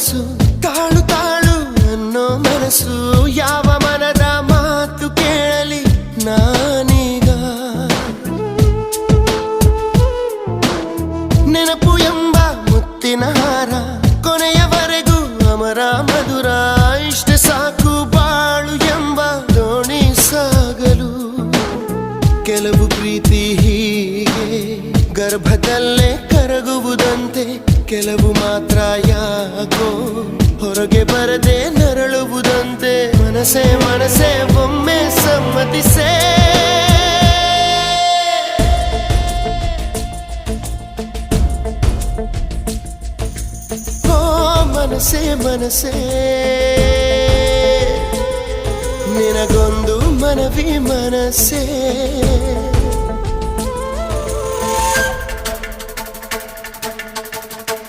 ಮನಸ್ಸು, ತಾಳು ತಾಳು ಅನ್ನೋ ಮನಸ್ಸು. ಯಾವ ಮನದ ಮಾತು ಕೇಳಲಿ ನಾನೀಗ. ನೆನಪು ಎಂಬ ಮುತ್ತಿನ ಹಾರ, ಕೊನೆಯವರೆಗೂ ಅಮರ ಮಧುರ. ಇಷ್ಟ ಸಾಕು ಬಾಳು ಎಂಬ ದೋಣಿ ಸಾಗಲು. ಕೆಲವು ಪ್ರೀತಿ ಹೀಗೆ ಗರ್ಭದಲ್ಲೇ ಕರಗುವುದಂತೆ ಕೆಲವು ಮಾತ್ರ ಯಾಕೋ? ಹೊರಗೆ ಬರದೆ ನರಳುವುದಂತೆ ಮನಸೆ ಮನಸೆ ಒಮ್ಮೆ ಸಮ್ಮತಿಸೇ. ಓ ಮನಸ್ಸೇ ಮನಸ್ಸೇ. ನಿನಗೊಂದು ಮನವಿ ಮನಸ್ಸೇ.